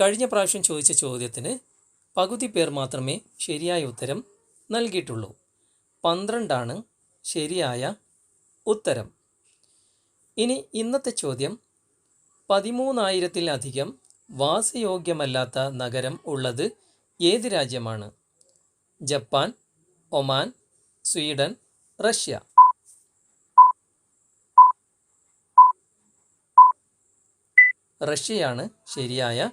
കഴിഞ്ഞ പ്രാവശ്യം ചോദിച്ച ചോദ്യത്തിന് പകുതി പേർ മാത്രമേ ശരിയായ ഉത്തരം നൽകിയിട്ടുള്ളൂ. പന്ത്രണ്ടാണ് ശരിയായ ഉത്തരം. ഇനി ഇന്നത്തെ ചോദ്യം പതിമൂന്നായിരത്തിലധികം വാസയോഗ്യമല്ലാത്ത നഗരം ഉള്ളത് ഏത് രാജ്യമാണ്? Japan Oman Sweden Russia. റഷ്യയാണ് ശരിയായ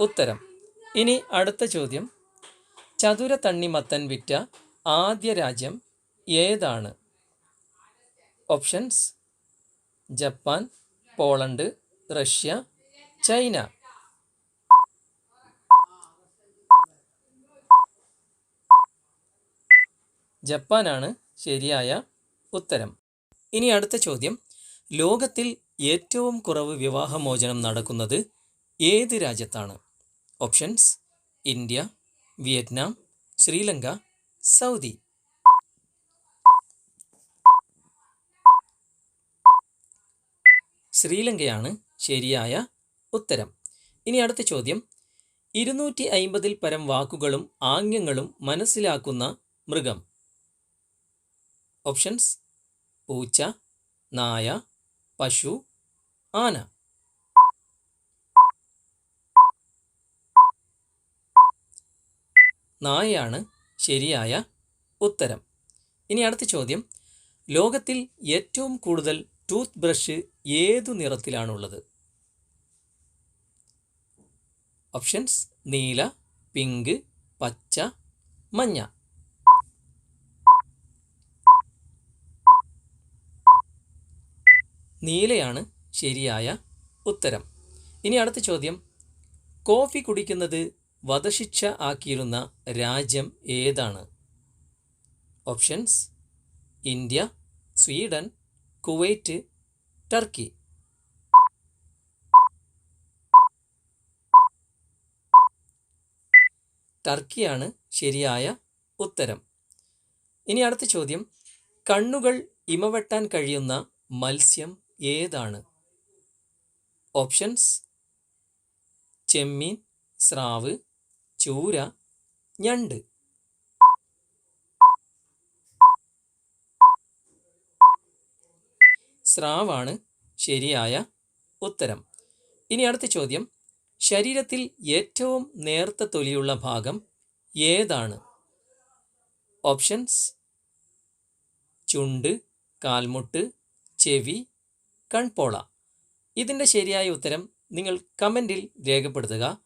ഉത്തരം. ഇനി അടുത്ത ചോദ്യം. ചതുര തണ്ണിമത്തൻ വിറ്റ ആദ്യ രാജ്യം ഏതാണ്? Options. Japan Poland Russia China. ജപ്പാനാണ് ശരിയായ ഉത്തരം. ഇനി അടുത്ത ചോദ്യം. ലോകത്തിൽ ഏറ്റവും കുറവ് വിവാഹമോചനം നടക്കുന്നത് ഏത് രാജ്യത്താണ്? Options India Vietnam Sri Lanka Saudi ശ്രീലങ്കയാണ് ശരിയായ ഉത്തരം. ഇനി അടുത്ത ചോദ്യം. ഇരുന്നൂറ്റി അയിമ്പതിൽ പരം വാക്കുകളും ആംഗ്യങ്ങളും മനസ്സിലാക്കുന്ന മൃഗം. ഓപ്ഷൻസ് പൂച്ച നായ പശു ആന. നായയാണ് ശരിയായ ഉത്തരം. ഇനി അടുത്ത ചോദ്യം. ലോകത്തിൽ ഏറ്റവും കൂടുതൽ ടൂത്ത് ബ്രഷ് ഏതു നിറത്തിലാണുള്ളത്? ഓപ്ഷൻസ് നീല പിങ്ക് പച്ച മഞ്ഞ. നീലയാണ് ശരിയായ ഉത്തരം. ഇനി അടുത്ത ചോദ്യം. കോഫി കുടിക്കുന്നത് വധശിക്ഷ ആക്കിയിരുന്ന രാജ്യം ഏതാണ്? Options India Sweden Kuwait Turkey. ടർക്കിയാണ് ശരിയായ ഉത്തരം. ഇനി അടുത്ത ചോദ്യം. കണ്ണുകൾ ഇമവെട്ടാൻ കഴിയുന്ന മത്സ്യം ഏതാണ്? ഓപ്ഷൻസ് ചെമ്മീൻ സ്രാവ് ചൂര ഞണ്ട്. സ്രാവാണ് ശരിയായ ഉത്തരം. ഇനി അടുത്ത ചോദ്യം. ശരീരത്തിൽ ഏറ്റവും നേർത്ത തൊലിയുള്ള ഭാഗം ഏതാണ്? ഓപ്ഷൻസ്. ചുണ്ട് കാൽമുട്ട് ചെവി കൺപോള. ഇതിന്റെ ശരിയായ ഉത്തരം നിങ്ങൾ കമന്റിൽ രേഖപ്പെടുത്തുക.